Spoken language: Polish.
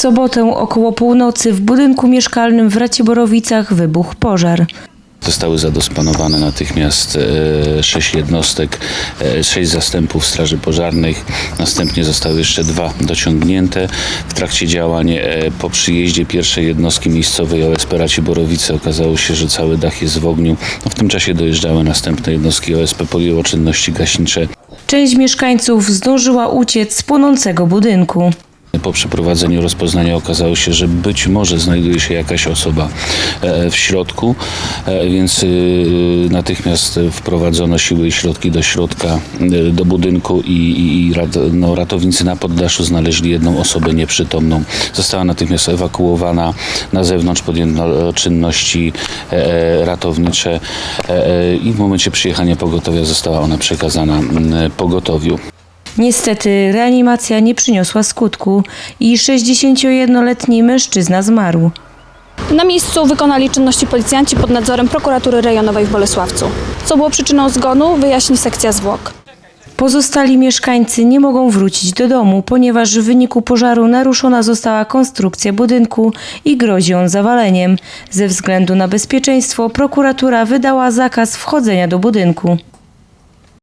sobotę około północy w budynku mieszkalnym w Raciborowicach wybuchł pożar. Zostały zadosponowane natychmiast e, sześć jednostek, e, sześć zastępów straży pożarnych. Następnie zostały jeszcze dwa dociągnięte. W trakcie działań e, po przyjeździe pierwszej jednostki miejscowej OSP Raciborowice okazało się, że cały dach jest w ogniu. W tym czasie dojeżdżały następne jednostki OSP, podjęło czynności gaśnicze. Część mieszkańców zdążyła uciec z płonącego budynku. Po przeprowadzeniu rozpoznania okazało się, że być może znajduje się jakaś osoba e, w środku, e, więc natychmiast wprowadzono siły i środki do środka, do budynku i, i, no, ratownicy na poddaszu znaleźli jedną osobę nieprzytomną. Została natychmiast ewakuowana na zewnątrz, podjęto czynności e, ratownicze e, e, i w momencie przyjechania pogotowia została ona przekazana mm, pogotowiu. Niestety reanimacja nie przyniosła skutku i 61-letni mężczyzna zmarł. Na miejscu wykonali czynności policjanci pod nadzorem prokuratury rejonowej w Bolesławcu. Co było przyczyną zgonu, wyjaśni sekcja zwłok. Pozostali mieszkańcy nie mogą wrócić do domu, ponieważ w wyniku pożaru naruszona została konstrukcja budynku i grozi on zawaleniem. Ze względu na bezpieczeństwo prokuratura wydała zakaz wchodzenia do budynku.